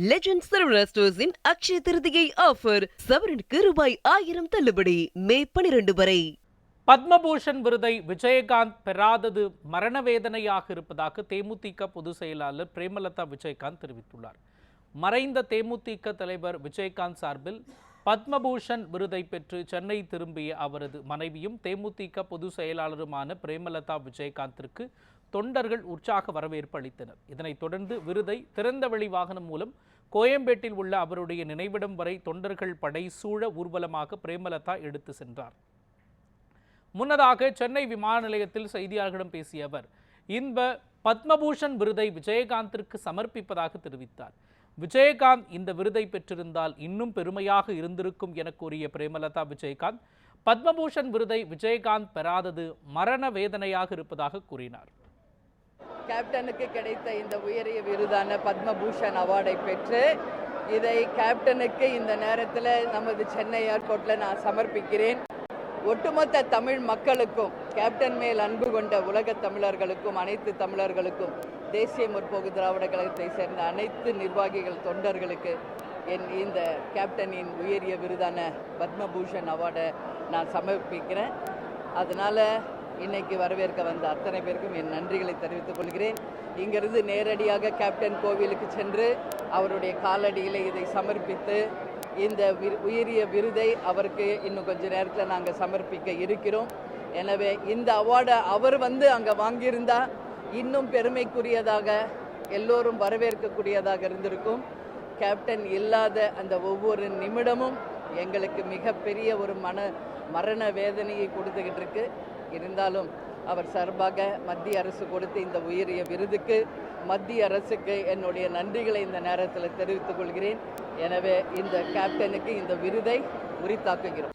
Legend Saravana ஸ்டோர்ஸின் Akshaya Tritiya offer சவரனுக்கு ரூபாய் ஆயிரம் தள்ளுபடி. மே பனிரெண்டு வரை. பத்மபூஷன் விருதை விஜயகாந்த் பெறாதது மரண வேதனையாக இருப்பதாக தேமுதிக பொதுச் செயலாளர் பிரேமலதா விஜயகாந்த் தெரிவித்துள்ளார். மறைந்த தேமுதிக தலைவர் விஜயகாந்த் சார்பில் பத்மபூஷன் விருதை பெற்று சென்னை திரும்பிய அவரது மனைவியும் தேமுதிக பொதுச் செயலாளருமான பிரேமலதா விஜயகாந்திற்கு தொண்டர்கள் உற்சாக வரவேற்பு அளித்தனர். இதனைத் தொடர்ந்து விருதை திறந்தவெளி வாகனம் மூலம் கோயம்பேட்டில் உள்ள அவருடைய நினைவிடம் வரை தொண்டர்கள் படை சூழ ஊர்வலமாக பிரேமலதா எடுத்து சென்றார். முன்னதாக சென்னை விமான நிலையத்தில் செய்தியாளர்களிடம் பேசிய அவர் இந்த பத்மபூஷன் விருதை விஜயகாந்திற்கு சமர்ப்பிப்பதாக தெரிவித்தார். விஜயகாந்த் இந்த விருதை பெற்றிருந்தால் இன்னும் பெருமையாக இருந்திருக்கும் என கூறிய பிரேமலதா விஜயகாந்த் பத்மபூஷன் விருதை விஜயகாந்த் பெறாதது மரண வேதனையாக இருப்பதாக கூறினார். கேப்டனுக்கு கிடைத்த இந்த உயரிய விருதான பத்மபூஷன் அவார்டை பெற்று இதை கேப்டனுக்கு இந்த நேரத்தில் நமது சென்னை ஏர்போர்ட்டில் நான் சமர்ப்பிக்கிறேன். ஒட்டுமொத்த தமிழ் மக்களுக்கும் கேப்டன் மேல் அன்பு கொண்ட உலக தமிழர்களுக்கும் அனைத்து தமிழர்களுக்கும் தேசிய முற்போக்கு திராவிட கழகத்தை சேர்ந்த அனைத்து நிர்வாகிகள் தொண்டர்களுக்கு என் இந்த கேப்டனின் உயரிய விருதான பத்மபூஷன் அவார்டை நான் சமர்ப்பிக்கிறேன். அதனால் இன்னைக்கு வரவேற்க வந்த அத்தனை பேருக்கும் என் நன்றிகளை தெரிவித்துக் கொள்கிறேன். இங்கிருந்து நேரடியாக கேப்டன் கோவிலுக்கு சென்று அவருடைய காலடியில் இதை சமர்ப்பித்து இந்த உயரிய விருதை அவருக்கு இன்னும் கொஞ்ச நேரத்தில் நாங்கள் சமர்ப்பிக்க இருக்கிறோம். எனவே இந்த அவார்டை அவர் வந்து அங்கே வாங்கியிருந்தா இன்னும் பெருமைக்குரியதாக எல்லோரும் வரவேற்கக்கூடியதாக இருந்திருக்கும். கேப்டன் இல்லாத அந்த ஒவ்வொரு நிமிடமும் எங்களுக்கு மிகப்பெரிய ஒரு மன மரண வேதனையை கொடுத்துக்கிட்டு இருக்கு. இருந்தாலும் அவர் சார்பாக மத்திய அரசு கொடுத்த இந்த உயரிய விருதுக்கு மத்திய அரசுக்கு என்னுடைய நன்றிகளை இந்த நேரத்தில் தெரிவித்துக் கொள்கிறேன். எனவே இந்த கேப்டனுக்கு இந்த விருதை உரித்தாக்குகிறோம்.